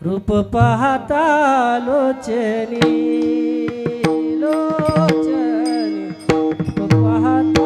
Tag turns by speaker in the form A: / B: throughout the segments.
A: রূপ পাহাতালো
B: চেনি
A: লো চেনি রূপ পাহাতা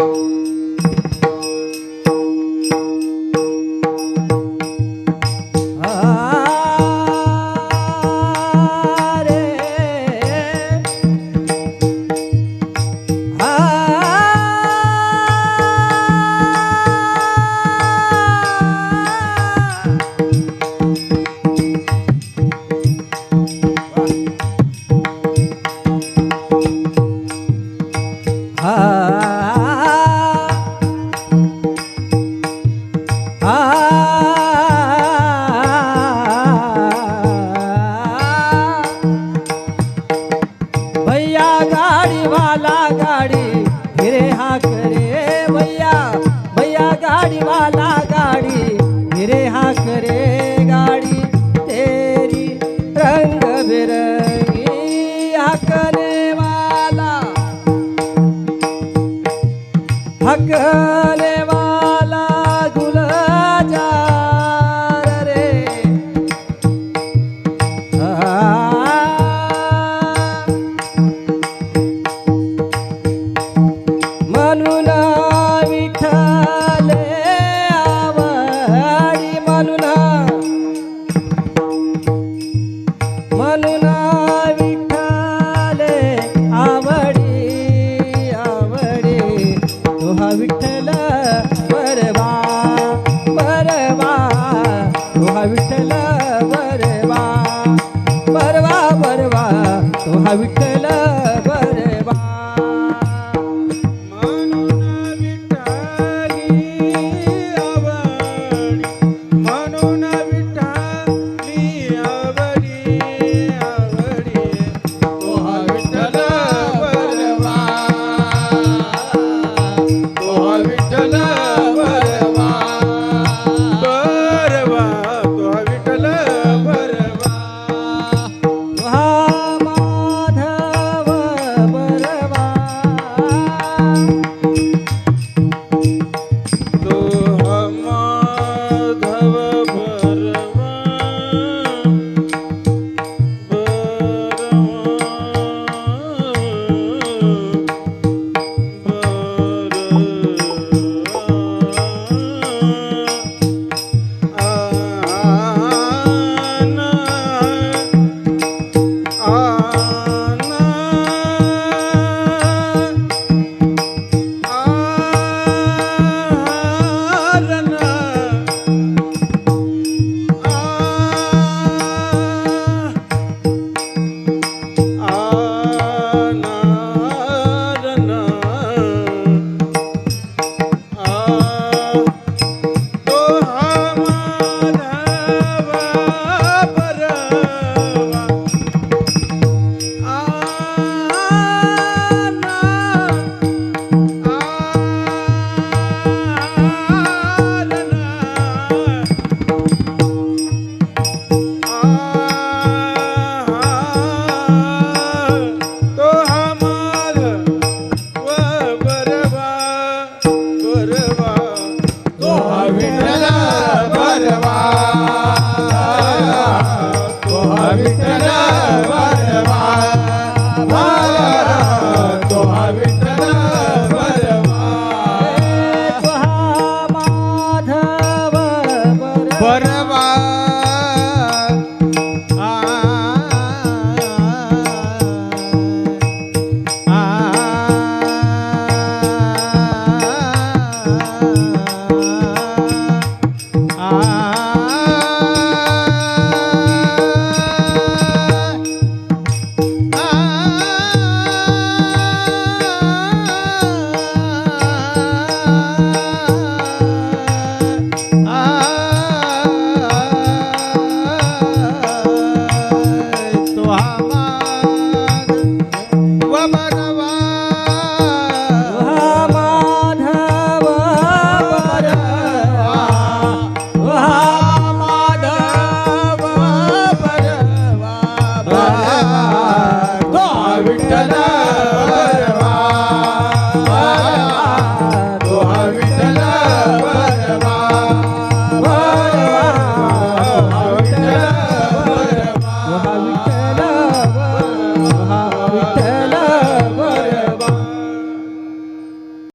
A: Música भैया गाड़ी वाला गाड़ी धीरे हा करे भैया। भैया गाड़ी वाला गाड़ी धीरे हा करे गाड़ी। तेरी रंग बिरंगी हकने वाला। हक Ah.